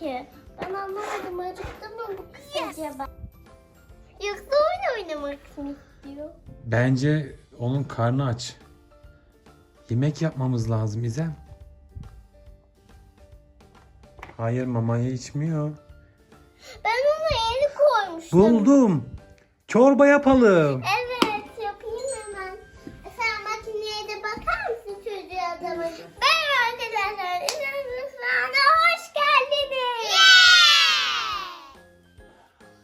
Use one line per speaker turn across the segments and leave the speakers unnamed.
ki? Ben anlamadım. Acıktı mı bu kız acaba? Yoksa oyun oynamak mı istiyor?
Bence onun karnı aç. Yemek yapmamız lazım İzem. Hayır mamayı içmiyor.
Ben onu eli koymuştum.
Buldum. Çorba yapalım.
Evet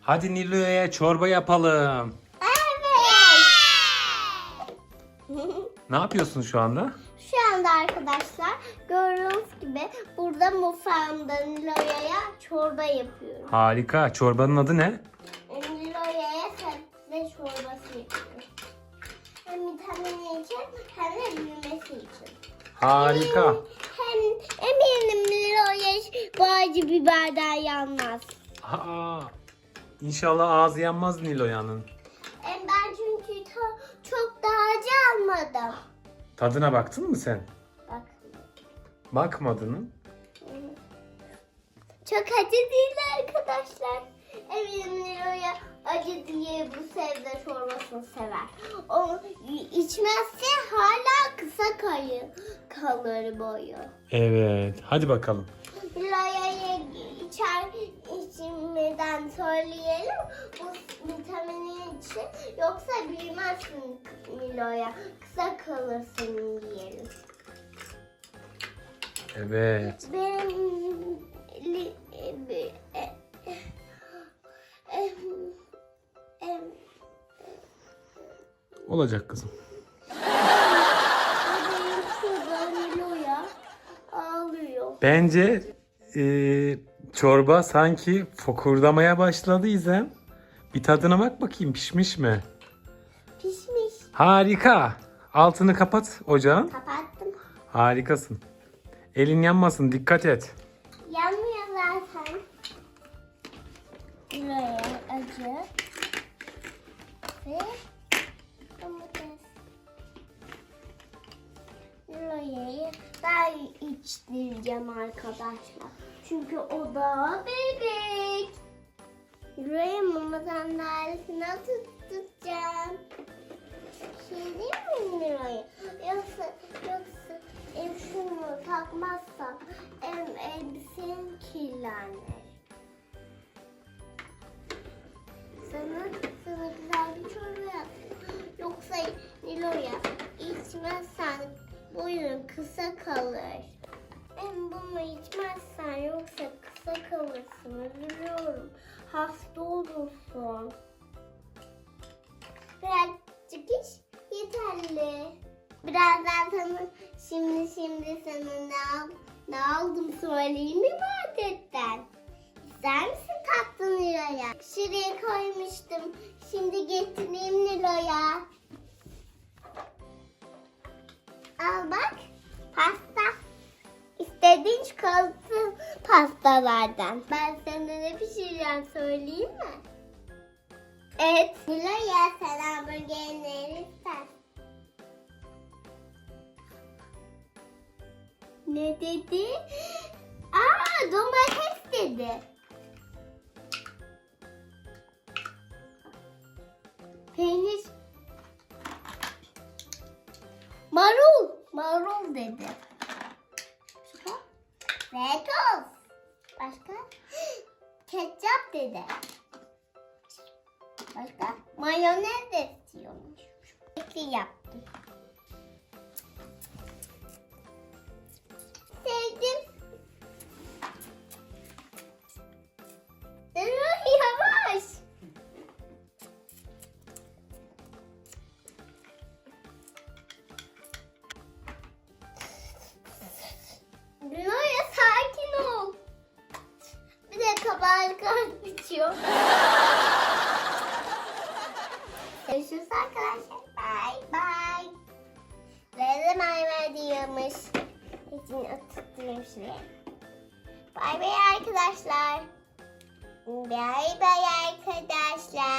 Hadi Nilo'ya çorba yapalım.
Evet.
Ne yapıyorsun şu anda?
Şu anda arkadaşlar gördüğünüz gibi burada mutfağımda Niloya'ya çorba yapıyorum.
Harika. Çorbanın adı ne?
Niloya'ya sebze çorbası yapıyorum. Hem vitamini için hem de büyümesi için.
Harika.
Hem eminim Niloya bu acı biberden yanmaz.
Aa, inşallah ağzı yanmaz Nilo'yanın.
Ben çünkü to- çok daha acı almadım.
Tadına baktın mı sen?
Bak.
Bakmadın mı?
Çok acı değil arkadaşlar. Eminim Nilo'ya acı diye bu sebze çorbasını sever. O içmezse hala kısa kayı kalır boyu.
Evet. Hadi bakalım.
Nilo'ya içer içmeden söyleyelim. Bu vitamini için. Yoksa büyümezsin Nilo'ya. Kısa kalırsın diyelim.
Evet.
Benim li, e, e, e,
Olacak kızım.
benim ağlıyor.
Bence eee, çorba sanki fokurdamaya başladı İzem. Bir tadına bak bakayım pişmiş mi?
Pişmiş.
Harika. Altını kapat ocağın.
Kapattım.
Harikasın. Elin yanmasın dikkat et.
Yanmıyor zaten. Nilo'ya acı. Ve Nilo'ya'yı ben içtireceğim arkadaşlar. Çünkü o da bebek. Nilo'ya mama sandalyesine tutacağım. Şey değil mi Nilo'ya? Yoksa, yoksa em şunu takmazsam em elbisem kirlenir. Sana, sana güzel bir çorba yapayım. Yoksa Nilo'ya içmezsen boyun kısa kalır. Hem bunu içmezsen yoksa kısa kalırsın. Üzülüyorum. Hasta olursun. Birazcık iç yeterli. Birazdan sana şimdi şimdi sana ne, al, ne aldım söyleyeyim mi marketten? İster misin tatlı Nilo'ya? Şuraya koymuştum. Şimdi getireyim Nilo'ya. Al bak. Pasta. İstediğin çikolata pastalardan. Ben sana ne pişireceğim söyleyeyim mi? Evet. Nilo'ya sen hamburgerini ister. Ne dedi? Aa domates dedi. Başka? Ketçap dedi. Başka? Mayonez de istiyormuş. Peki yaptım. Kalp bitiyor. Görüşürüz arkadaşlar. Bye bye. Ve maymer diyormuş. İçini oturtayım şuraya. Bay bay arkadaşlar. Bay bay arkadaşlar.